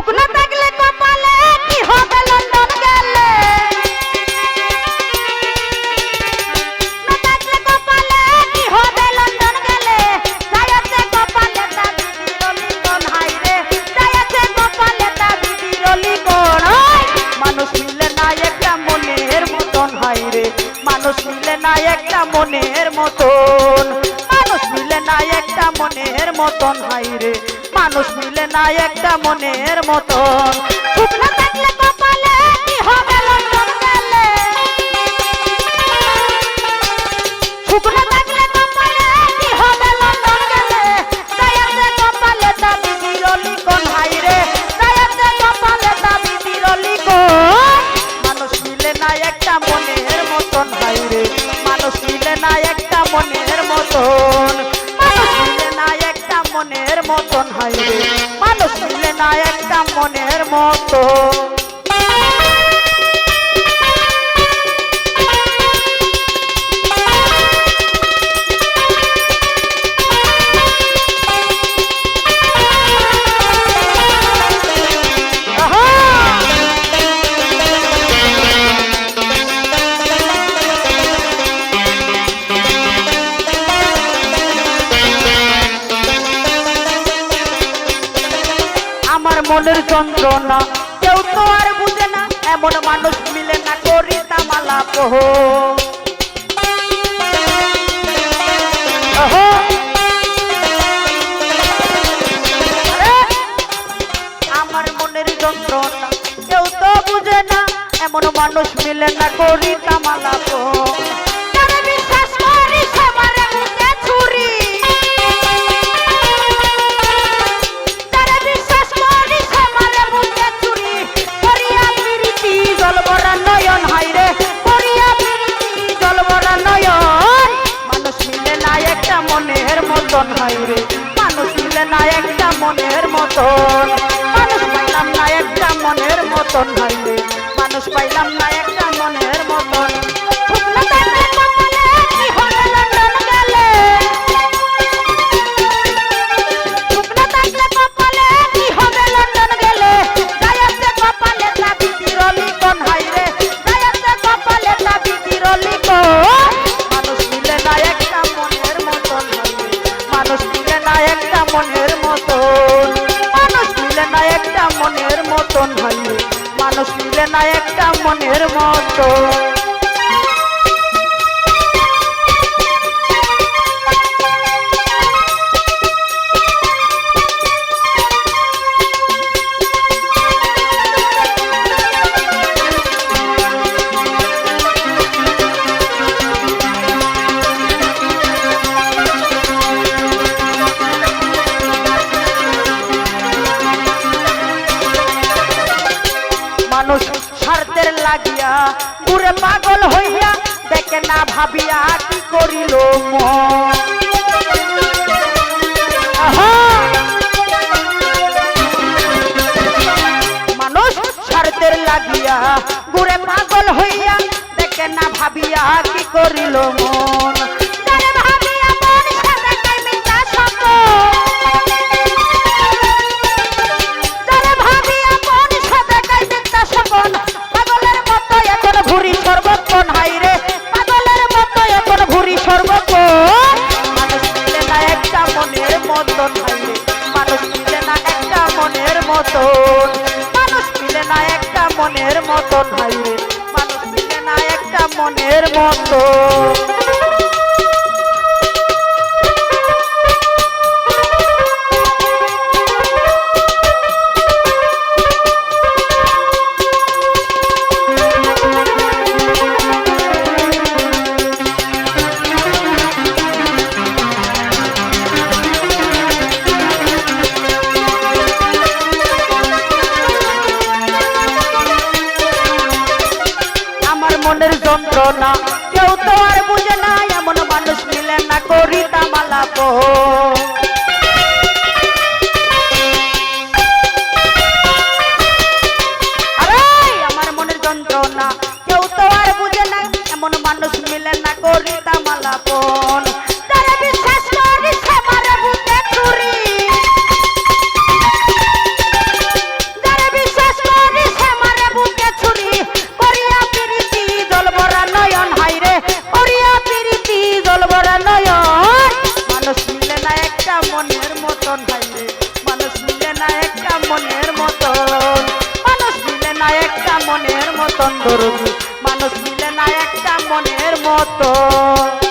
শুকনো একটা মনের মতন হাই রে। মানুষ মিলে না একটা মনের মতন। থাকলে মনের মতন হাইবে মানুষ মিলে না একটা মনের মতন আমার মনের যন্ত্রণা। কেউ তো আর বুঝে না, এমন মানুষ মিলে না করি তামালা পোহ। আমার মনের যন্ত্রণা, কেউ তো বুঝে না, এমন মানুষ মিলে না করি তামালা পোহ। মতন হাইরে মানুষ মিলে না একটা মনের মতন। মানুষ পাইলাম না একটা মনের মতন হাইরে মানুষ পাইলাম না একটা মনের মতন ভাই মানুষ মিলে না একটা মনের মতন লাগিয়া। পুরে পাগল হইয়া দেখে না ভাবিয়া কি করিল মন। মানুষ স্বার্থের লাগিয়া ঘুরে পাগল হইয়া দেখে না ভাবিয়া কি করিল মন মনের মতন হাইরে মানুষ মিলে না একটা মনের মতন। মানুষ মিলে না একটা মনের মতন হাইরে মানুষ মিলে না একটা মনের মতন। মনের মতন